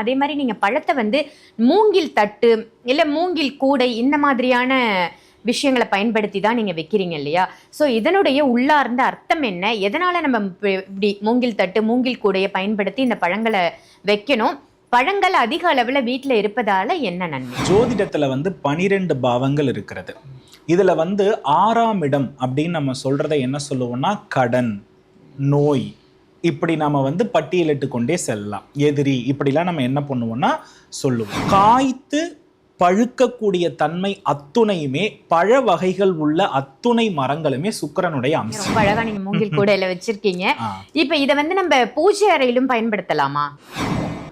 அதே மாதிரி நீங்கள் பழத்தை வந்து மூங்கில் தட்டு இல்லை மூங்கில் கூடை இந்த மாதிரியான விஷயங்களை பயன்படுத்தி தான் நீங்கள் வைக்கிறீங்க இல்லையா? ஸோ இதனுடைய உள்ளார்ந்த அர்த்தம் என்ன? எதனால் நம்ம இப்படி மூங்கில் தட்டு மூங்கில் கூடையை பயன்படுத்தி இந்த பழங்களை வைக்கணும்? பழங்கள் அதிக அளவில் வீட்டில் இருப்பதால் என்ன நன்மை? ஜோதிடத்தில் வந்து பனிரெண்டு பாவங்கள் இருக்கிறது. இதில் வந்து ஆறாம் இடம் அப்படின்னு நம்ம சொல்கிறத என்ன சொல்லுவோம்னா கடன் நோய். இப்படி நாம வந்து பட்டியலிட்டு கொண்டே செல்லலாம். எதிரி இப்படிலாம் நம்ம என்ன பண்ணுவோம்னா சொல்லுவோம். காய்த்து பழுக்கக்கூடிய தன்மை அத்துணையுமே பழ வகைகள் உள்ள அத்துணை மரங்களுமே சுக்கிரனுடைய அம்சம். அழகா நீங்க மூங்கில் கூடையில வச்சிருக்கீங்க. இப்ப இதை வந்து நம்ம பூஜை அறையிலும் பயன்படுத்தலாமா?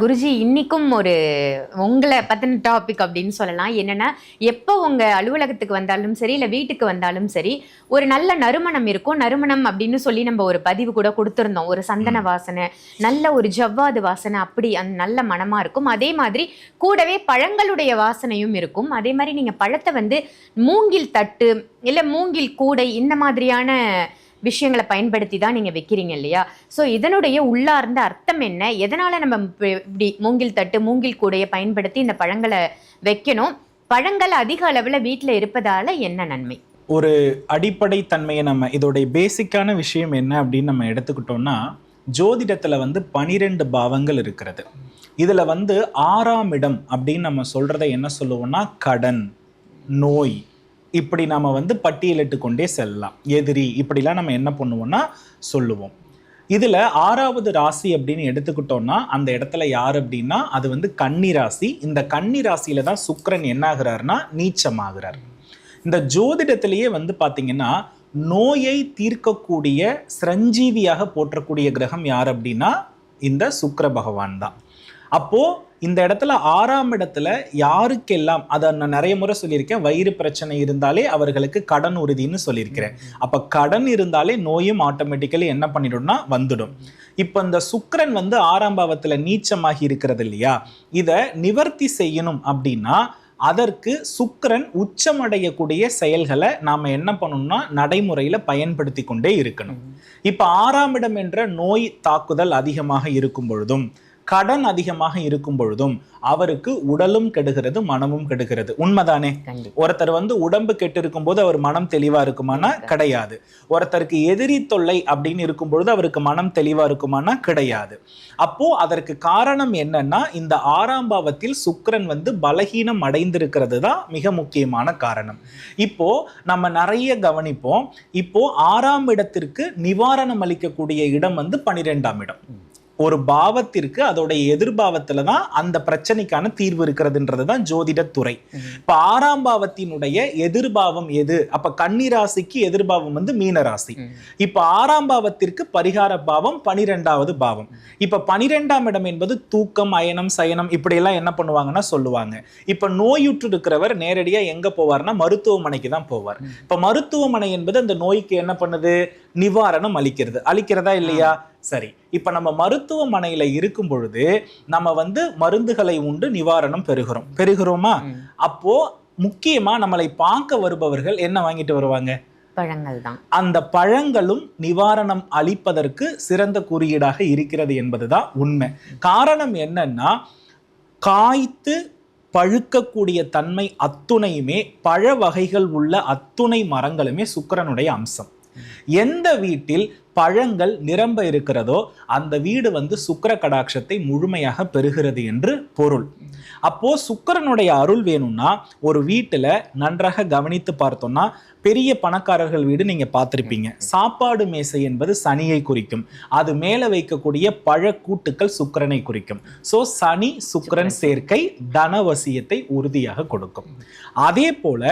குருஜி இன்னைக்கும் ஒரு உங்களை பத்தின டாபிக் அப்படின்னு சொல்லலாம். என்னன்னா எப்போ உங்க அலுவலகத்துக்கு வந்தாலும் சரி இல்லை வீட்டுக்கு வந்தாலும் சரி ஒரு நல்ல நறுமணம் இருக்கும். நறுமணம் அப்படின்னு சொல்லி நம்ம ஒரு பதிவு கூட கொடுத்துருந்தோம். ஒரு சந்தன வாசனை நல்ல ஒரு ஜவ்வாது வாசனை அப்படி அந்த நல்ல மனமா இருக்கும். அதே மாதிரி கூடவே பழங்களுடைய வாசனையும் இருக்கும். அதே மாதிரி நீங்க பழத்தை வந்து மூங்கில் தட்டு இல்லை மூங்கில் கூடை இந்த மாதிரியான விஷயங்களை பயன்படுத்தி தான் நீங்கள் வைக்கிறீங்க இல்லையா? ஸோ இதனுடைய உள்ளார்ந்த அர்த்தம் என்ன? எதனால் நம்ம இப்படி மூங்கில் தட்டு மூங்கில் கூடையை பயன்படுத்தி இந்த பழங்களை வைக்கணும்? பழங்கள் அதிக அளவில் வீட்டில் இருப்பதால் என்ன நன்மை? ஒரு அடிப்படை தன்மையை நம்ம இதோடைய பேசிக்கான விஷயம் என்ன அப்படின்னு நம்ம எடுத்துக்கிட்டோம்னா ஜோதிடத்தில் வந்து பனிரெண்டு பாவங்கள் இருக்கிறது. இதில் வந்து ஆறாம் இடம் அப்படின்னு நம்ம சொல்கிறத என்ன சொல்லுவோம்னா கடன் நோய். இப்படி நாம் வந்து பட்டியலிட்டு கொண்டே செல்லலாம். எதிரி இப்படிலாம் நம்ம என்ன பண்ணுவோம்னா சொல்லுவோம். இதில் ஆறாவது ராசி அப்படின்னு எடுத்துக்கிட்டோம்னா அந்த இடத்துல யார் அப்படின்னா அது வந்து கன்னி ராசி. இந்த கன்னி ராசியில தான் சுக்கரன் என்ன ஆகுறாருன்னா நீச்சமாகிறார். இந்த ஜோதிடத்திலேயே வந்து பார்த்தீங்கன்னா நோயை தீர்க்கக்கூடிய சிரஞ்சீவியாக போற்றக்கூடிய கிரகம் யார் அப்படின்னா இந்த சுக்கர பகவான் தான். அப்போது இந்த இடத்துல ஆறாம் இடத்துல யாருக்கெல்லாம் அதை நான் நிறைய முறை சொல்லியிருக்கேன் வயிறு பிரச்சனை இருந்தாலே அவர்களுக்கு கடன் உறுதின்னு சொல்லியிருக்கிறேன். அப்ப கடன் இருந்தாலே நோயும் ஆட்டோமேட்டிக்கலி என்ன பண்ணிடும்னா வந்துடும். இப்ப இந்த சுக்கிரன் வந்து ஆறாம் பாவத்துல நீச்சமாகி இருக்கிறது இல்லையா? இதை நிவர்த்தி செய்யணும் அப்படின்னா அதற்கு சுக்கிரன் உச்சமடையக்கூடிய செயல்களை நாம என்ன பண்ணணும்னா நடைமுறையில பயன்படுத்தி கொண்டே இருக்கணும் இப்ப ஆறாம் இடம் என்ற நோய் தாக்குதல் அதிகமாக இருக்கும் பொழுதும் கடன் அதிகமாக இருக்கும் பொழுதும் அவருக்கு உடலும் கெடுகிறது மனமும் கெடுகிறது. உண்மைதானே? ஒருத்தர் வந்து உடம்பு கெட்டு இருக்கும்போது அவர் மனம் தெளிவா இருக்குமானா கிடையாது. ஒருத்தருக்கு எதிரி தொல்லை அப்படின்னு இருக்கும் பொழுது அவருக்கு மனம் தெளிவா இருக்குமானா கிடையாது. அப்போ அதற்கு காரணம் என்னன்னா இந்த ஆறாம் பாவத்தில் சுக்கிரன் வந்து பலகீனம் அடைந்திருக்கிறது தான் மிக முக்கியமான காரணம். இப்போ நம்ம நிறைய கவனிப்போம். இப்போ ஆறாம் இடத்திற்கு நிவாரணம் அளிக்கக்கூடிய இடம் வந்து பனிரெண்டாம் இடம். ஒரு பாவத்திற்கு அதோடைய எதிர்பாவத்துல தான் அந்த பிரச்சனைக்கான தீர்வு இருக்கிறதுன்றது தான் ஜோதிட துறை. இப்ப ஆறாம் பாவத்தினுடைய எதிர்பாவம் எது? அப்ப கன்னி ராசிக்கு எதிர்பாவம் வந்து மீன ராசி இப்ப ஆறாம் பாவத்திற்கு பரிகார பாவம் பனிரெண்டாவது பாவம். இப்ப பனிரெண்டாம் இடம் என்பது தூக்கம் அயனம் சயனம் இப்படி எல்லாம் என்ன பண்ணுவாங்கன்னா சொல்லுவாங்க. இப்ப நோயுற்று இருக்கிறவர் நேரடியா எங்க போவார்னா மருத்துவமனைக்கு தான் போவார். இப்ப மருத்துவமனை என்பது அந்த நோய்க்கு என்ன பண்ணுது? நிவாரணம் அளிக்கிறது. அளிக்கிறதா இல்லையா? சரி இப்ப நம்ம மருத்துவமனையில இருக்கும் பொழுது நம்ம வந்து மருந்துகளை உண்டு நிவாரணம் பெறுகிறோம். பெறுகிறோமா? அப்போ முக்கியமா நம்மளை பார்க்க வருபவர்கள் என்ன வாங்கிட்டு வருவாங்க? பழங்கள் தான். அந்த பழங்களும் நிவாரணம் அளிப்பதற்கு சிறந்த குறியீடாக இருக்கிறது என்பதுதான் உண்மை. காரணம் என்னன்னா காய்த்து பழுக்கக்கூடிய தன்மை அத்துணையுமே பழ வகைகள் உள்ள அத்துணை மரங்களுமே சுக்கிரனுடைய அம்சம். எந்த வீட்டில் பழங்கள் நிரம்ப இருக்கிறதோ அந்த வீடு வந்து சுக்கிர கடாட்சத்தை முழுமையாக பெறுகிறது என்று பொருள். அப்போ சுக்கிரனுடைய அருள் வேணும்னா ஒரு வீட்டுல நன்றாக கவனித்து பார்த்தோம்னா பெரிய பணக்காரர்கள் வீடு நீங்க பார்த்திருப்பீங்க. சாப்பாடு மேசை என்பது சனியை குறிக்கும். அது மேல வைக்கக்கூடிய பழக்கூட்டுக்கள் சுக்கிரனை குறிக்கும். சோ சனி சுக்கிரன் சேர்க்கை தனவசியத்தை உறுதியாக கொடுக்கும். அதே போல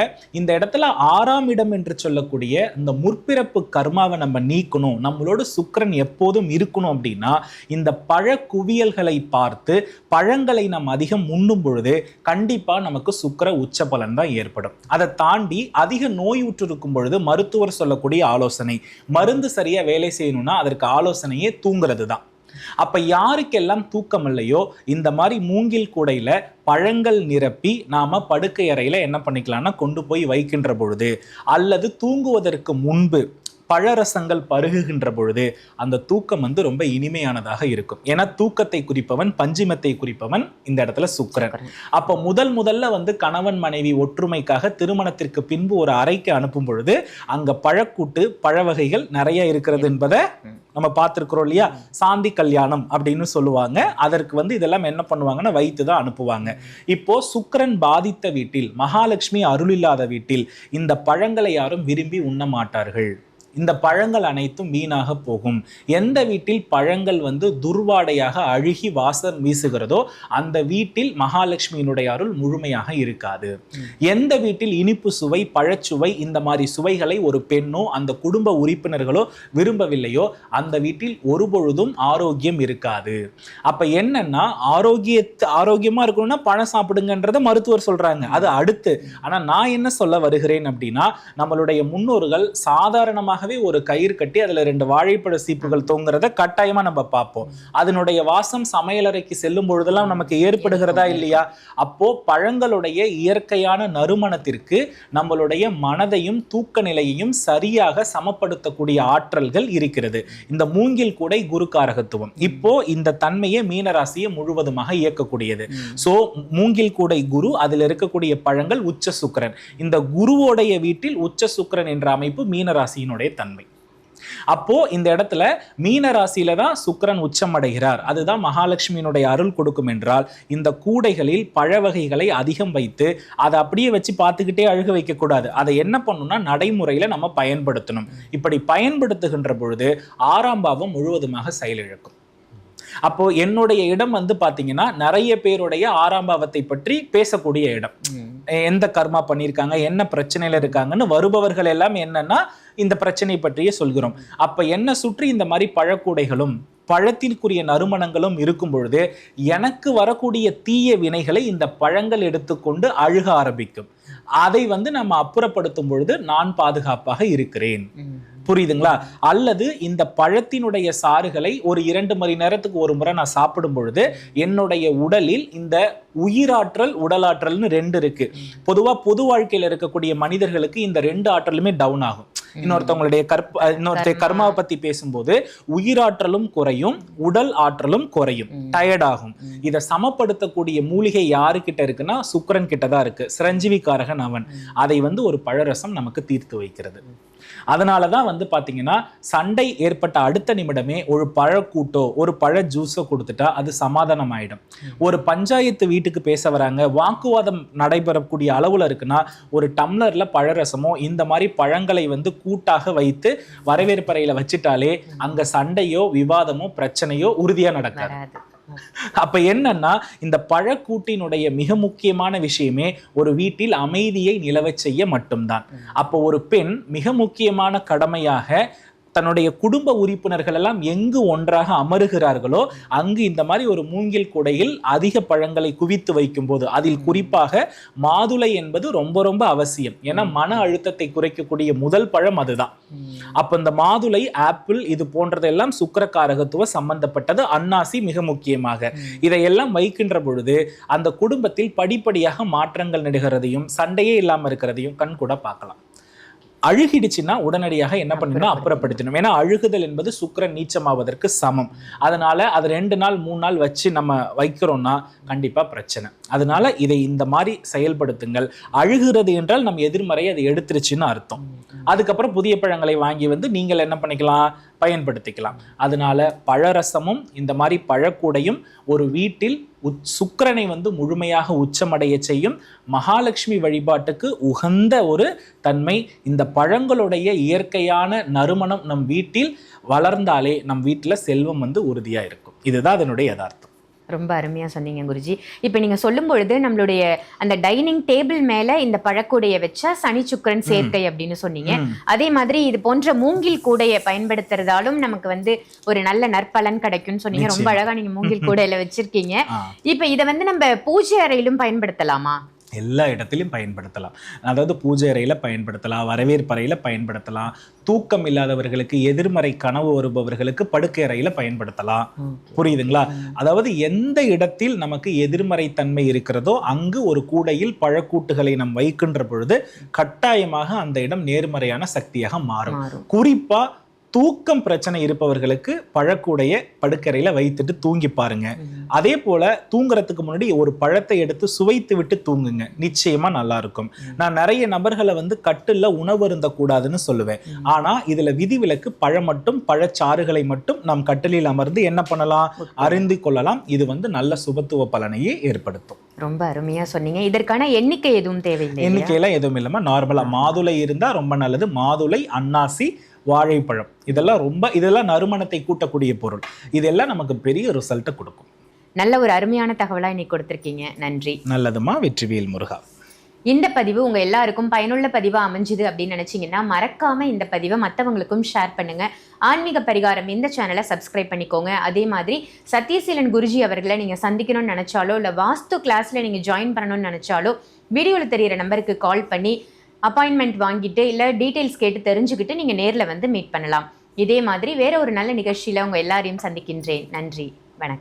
இந்த இடத்துல ஆறாம் இடம் என்று சொல்லக்கூடிய இந்த முற்பிறப்பு கர்மாவை நம்ம நீக்கணும் நம்மளோட சுக்கரன் எப்போதும் இருக்கணும் அப்படின்னா இந்த பழ குவியல்களை பார்த்து பழங்களை நாம் அதிகம் உண்ணும் பொழுது கண்டிப்பா நமக்கு சுக்கர உச்ச பலன் தான் ஏற்படும். அதை தாண்டி அதிக நோய் இருக்கும் பொழுது மருத்துவர் சொல்லக்கூடிய ஆலோசனை மருந்து சரியா வேலை செய்யணும்னா அதற்கு ஆலோசனையே தூங்குறது தான். அப்ப யாருக்கெல்லாம் தூக்கம் இல்லையோ இந்த மாதிரி மூங்கில் கூடையில பழங்கள் நிரப்பி நாம படுக்கை அறையில என்ன பண்ணிக்கலாம்னா கொண்டு போய் வைக்கின்ற பொழுது அல்லது தூங்குவதற்கு முன்பு பழரசங்கள் பருகுகின்ற பொழுது அந்த தூக்கம் வந்து ரொம்ப இனிமையானதாக இருக்கும். ஏன்னா தூக்கத்தை குறிப்பவன் பஞ்சிமத்தை குறிப்பவன் இந்த இடத்துல சுக்கிரன். அப்ப முதல் முதல்ல வந்து கணவன் மனைவி ஒற்றுமைக்காக திருமணத்திற்கு பின்பு ஒரு அறைக்கு அனுப்பும் பொழுது அங்க பழக்கூட்டு பழ வகைகள் நிறைய இருக்கிறது என்பதை நம்ம பார்த்திருக்கிறோம் இல்லையா? சாந்தி கல்யாணம் அப்படின்னு சொல்லுவாங்க. அதற்கு வந்து இதெல்லாம் என்ன பண்ணுவாங்கன்னா வைத்து தான் அனுப்புவாங்க. இப்போ சுக்கிரன் பாதித்த வீட்டில் மகாலட்சுமி அருள் இல்லாத வீட்டில் இந்த பழங்களை யாரும் விரும்பி உண்ண மாட்டார்கள். இந்த பழங்கள் அனைத்தும் வீணாக போகும். எந்த வீட்டில் பழங்கள் வந்து துர்வாடையாக அழுகி வாசம் வீசுகிறதோ அந்த வீட்டில் மகாலட்சுமியினுடைய அருள் முழுமையாக இருக்காது. எந்த வீட்டில் இனிப்பு சுவை பழச்சுவை இந்த மாதிரி சுவைகளை ஒரு பெண்ணோ அந்த குடும்ப உறுப்பினர்களோ விரும்பவில்லையோ அந்த வீட்டில் ஒருபொழுதும் ஆரோக்கியம் இருக்காது. அப்ப என்னன்னா ஆரோக்கியத்து ஆரோக்கியமா இருக்கணும்னா பழம் சாப்பிடுங்கன்றத மருத்துவர் சொல்றாங்க. அது அடுத்து. ஆனா நான் என்ன சொல்ல வருகிறேன் அப்படின்னா நம்மளுடைய முன்னோர்கள் சாதாரணமாக தானாகவே ஒரு கயிறு கட்டி அதில் ரெண்டு வாழைப்பழ சீப்புகள் தொங்குறத கட்டாயமாக நம்ம பார்ப்போம். அதனுடைய வாசம் சமையலறைக்கு செல்லும் பொழுதெல்லாம் நமக்கு ஏற்படுகிறதா இல்லையா? அப்போ பழங்களுடைய இயற்கையான நறுமணத்திற்கு நம்மளுடைய மனதையும் தூக்க நிலையையும் சரியாக சமப்படுத்தக்கூடிய ஆற்றல்கள் இருக்கிறது. இந்த மூங்கில் கூடை குரு காரகத்துவம். இப்போ இந்த தன்மையை மீனராசியை முழுவதுமாக இயக்கக்கூடியது. சோ மூங்கில் கூடை குரு அதில் இருக்கக்கூடிய பழங்கள் உச்ச சுக்கிரன். இந்த குருவோடைய வீட்டில் உச்ச சுக்கிரன் என்ற அமைப்பு மீனராசியினுடைய தன்மை. அப்போ இந்த இடத்துல மீன ராசியில தான் சுக்கிரன் உச்சம் அடைகிறார். அதுதான் மகாலட்சுமியினுடைய அருள் கொடுக்கும் என்றால் இந்த கூடைகளில் பழ வகைகளை அதிகம் வைத்து அதை அப்படியே வச்சு பார்த்துக்கிட்டே அழுக வைக்க கூடாது அதை என்ன பண்ணணும்னா நடைமுறையில நம்ம பயன்படுத்தணும். இப்படி பயன்படுத்துகின்ற பொழுது ஆறாம் பாவம் முழுவதுமாக செயலிழக்கும். அப்போ என்னுடைய இடம் வந்து பாத்தீங்கன்னா நிறைய பேருடைய ஆறாம் பாவத்தை பற்றி பேசக்கூடிய இடம். எந்த கர்மா பண்ணியிருக்காங்க என்ன பிரச்சனையில் இருக்காங்கன்னு வருபவர்கள் எல்லாம் என்னன்னா இந்த பிரச்சனை பற்றியே சொல்கிறோம். அப்போ என்ன சுற்றி இந்த மாதிரி பழக்கூடைகளும் பழத்திற்குரிய நறுமணங்களும் இருக்கும் பொழுது எனக்கு வரக்கூடிய தீய வினைகளை இந்த பழங்கள் எடுத்துக்கொண்டு அழுக ஆரம்பிக்கும். அதை வந்து நம்ம அப்புறப்படுத்தும் பொழுது நான் பாதுகாப்பாக இருக்கிறேன். புரியுதுங்களா? அல்லது இந்த பழத்தினுடைய சாறுகளை ஒரு இரண்டு மணி நேரத்துக்கு ஒரு முறை நான் சாப்பிடும் பொழுது என்னுடைய உடலில் இந்த உயிராற்றல் உடலாற்றல்னு ரெண்டு இருக்கு. பொதுவா பொது வாழ்க்கையில இருக்கக்கூடிய மனிதர்களுக்கு இந்த ரெண்டு ஆற்றலுமே டவுன் ஆகும். இன்னொருத்தவங்களுடைய கற்ப இன்னொருத்த கர்மாவை பத்தி பேசும்போது உயிராற்றலும் குறையும் உடல் ஆற்றலும் குறையும். டயர்ட் ஆகும். இதை சமப்படுத்தக்கூடிய மூலிகை யாருக்கிட்ட இருக்குன்னா சுக்கிரன் கிட்ட தான் இருக்கு. சிரஞ்சீவிக்காரகன் அவன். அதை வந்து ஒரு பழரசம் நமக்கு தீர்த்து வைக்கிறது. அதனால தான் வந்து பாத்தீங்கன்னா சண்டை ஏற்பட்ட அடுத்த நிமிடமே ஒரு பழக்கூட்டோ ஒரு பழ ஜூஸோ கொடுத்துட்டா அது சமாதானம் ஆயிடும் ஒரு பஞ்சாயத்து வீட்டுக்கு பேச வராங்க வாக்குவாதம் நடைபெறக்கூடிய அளவுல இருக்குன்னா ஒரு டம்ளர்ல பழரசமோ இந்த மாதிரி பழங்களை வந்து கூட்டாக வைத்து வரவேற்பறையில வச்சுட்டாலே அங்க சண்டையோ விவாதமோ பிரச்சனையோ உறுதியா நடக்காது. அப்ப என்னன்னா இந்த பழக்கூட்டினுடைய மிக முக்கியமான விஷயமே ஒரு வீட்டில் அமைதியை நிலவச் செய்ய மட்டும்தான். அப்போ ஒரு பெண் மிக முக்கியமான கடமையாக தன்னுடைய குடும்ப உறுப்பினர்கள் எல்லாம் எங்கு ஒன்றாக அமருகிறார்களோ அங்கு இந்த மாதிரி ஒரு மூங்கில் கூடையில் அதிக பழங்களை குவித்து வைக்கும்போது அதில் குறிப்பாக மாதுளை என்பது ரொம்ப ரொம்ப அவசியம். ஏன்னா மன அழுத்தத்தை குறைக்கக்கூடிய முதல் பழம் அதுதான். அப்ப இந்த மாதுளை ஆப்பிள் இது போன்றதெல்லாம் சுக்கரக்காரகத்துவ சம்பந்தப்பட்டது அன்னாசி மிக முக்கியமாக. இதையெல்லாம் வைக்கின்ற பொழுது அந்த குடும்பத்தில் படிப்படியாக மாற்றங்கள் நடுகிறதையும் சண்டையே இல்லாம இருக்கிறதையும் கண் கூட பார்க்கலாம். அழுகிடுச்சுன்னா உடனடியாக என்ன பண்ணணும் அப்புறப்படுத்தணும். ஏன்னா அழுகுதல் என்பது சுக்கிரன் நீச்சமாவதற்கு சமம். அதனால அது ரெண்டு நாள் மூணு நாள் வச்சு நம்ம வைக்கிறோம்னா கண்டிப்பா பிரச்சனை. அதனால இதை இந்த மாதிரி செயல்படுத்துங்கள். அழுகிறது என்றால் நம் எதிர்மறை அதை எடுத்துருச்சுன்னு அர்த்தம். அதுக்கப்புறம் புதிய பழங்களை வாங்கி வந்து நீங்கள் என்ன பண்ணிக்கலாம்? பயன்படுத்திக்கலாம். அதனால பழரசமும் இந்த மாதிரி பழக்கூடையும் ஒரு வீட்டில் சுக்கிரனை வந்து முழுமையாக உச்சமடைய செய்யும் மகாலட்சுமி வழிபாட்டுக்கு உகந்த ஒரு தன்மை. இந்த பழங்களுடைய இயற்கையான நறுமணம் நம் வீட்டில் வளர்ந்தாலே நம் வீட்டில் செல்வம் வந்து உறுதியாக இருக்கும். இதுதான் அதனுடைய யதார்த்தம். ரொம்ப அருமையா சொன்னீங்க குருஜி இப்போ நீங்க சொல்லும் பொழுது நம்மளுடைய அந்த டைனிங் டேபிள் மேல இந்த பழக்கூடைய வச்சா சனி சுக்கிரன் சேர்க்கை அப்படின்னு சொன்னீங்க. அதே மாதிரி இது போன்ற மூங்கில் கூடைய பயன்படுத்துறதாலும் நமக்கு வந்து ஒரு நல்ல நற்பலன் கிடைக்கும்னு சொன்னீங்க ரொம்ப நிச்சயமா. அழகா நீங்க மூங்கில் கூடையில வச்சிருக்கீங்க. இப்போ இதை வந்து நம்ம பூஜை அறையிலும் பயன்படுத்தலாமா எல்லா இடத்துலையும் பயன்படுத்தலாம். அதாவது பூஜை அறையில பயன்படுத்தலாம் வரவேற்பறையில பயன்படுத்தலாம் தூக்கம் இல்லாதவர்களுக்கு எதிர்மறை கனவு வருபவர்களுக்கு படுக்கை அறையில பயன்படுத்தலாம். புரியுதுங்களா? அதாவது எந்த இடத்தில் நமக்கு எதிர்மறை தன்மை இருக்கிறதோ அங்கு ஒரு கூடையில் பழக்கூட்டுகளை நாம் வைக்கின்ற பொழுது கட்டாயமாக அந்த இடம் நேர்மறையான சக்தியாக மாறும். மாறும். குறிப்பா தூக்கம் பிரச்சனை இருப்பவர்களுக்கு பழக்கூடைய படுக்கறையில வைத்துட்டு தூங்கி பாருங்க. அதே போல தூங்குறதுக்கு முன்னாடி ஒரு பழத்தை எடுத்து சுவைத்து விட்டு தூங்குங்க. நிச்சயமா நல்லா இருக்கும். நான் நிறைய நபர்களை வந்து கட்டில்ல உணவு இருந்த கூடாதுன்னு சொல்லுவேன். ஆனா இதுல விதிவிலக்கு பழம் மட்டும் பழச்சாறுகளை மட்டும் நாம் கட்டிலில் அமர்ந்து என்ன பண்ணலாம்? அறிந்து கொள்ளலாம். இது வந்து நல்ல சுபத்துவ பலனையே ஏற்படுத்தும். ரொம்ப அருமையா சொன்னீங்க. இதற்கான எண்ணிக்கை எதுவும் தேவையில்லை? எண்ணிக்கையெல்லாம் எதுவும் இல்லாம நார்மலா மாதுளை இருந்தா ரொம்ப நல்லது. மாதுளை அன்னாசி வாழைப்பழம். இதெல்லாம் ரொம்ப இதெல்லாம் நறுமணத்தை கூட்டக்கூடிய பொருள். இதெல்லாம் நமக்கு பெரிய ரிசல்ட்டை கொடுக்கும். நல்ல ஒரு அருமையான தகவலா இன்னைக்கு கொடுத்திருக்கீங்க. நன்றி. நல்லதுமா வெற்றிவேல் முருகா. இந்த பதிவு உங்க எல்லாருக்கும் பயனுள்ள பதிவா அமைஞ்சுது அப்படின்னு நினைச்சீங்கன்னா மறக்காம இந்த பதிவை மற்றவங்களுக்கும் ஷேர் பண்ணுங்க. ஆன்மீக பரிகாரம் இந்த சேனலை சப்ஸ்கிரைப் பண்ணிக்கோங்க. அதே மாதிரி சத்யசீலன் குருஜி அவர்களை நீங்க சந்திக்கணும்னு நினைச்சாலோ இல்ல வாஸ்து கிளாஸ்ல நீங்க ஜாயின் பண்ணணும்னு நினைச்சாலோ வீடியோல தெரியிற நம்பருக்கு கால் பண்ணி அப்பாயின்மெண்ட் வாங்கிட்டு இல்ல டீடைல்ஸ் கேட்டு தெரிஞ்சுக்கிட்டு நீங்க நேர்ல வந்து மீட் பண்ணலாம். இதே மாதிரி வேற ஒரு நல்ல நிகழ்ச்சியில உங்க எல்லாரையும் சந்திக்கின்றேன். நன்றி. வணக்கம்.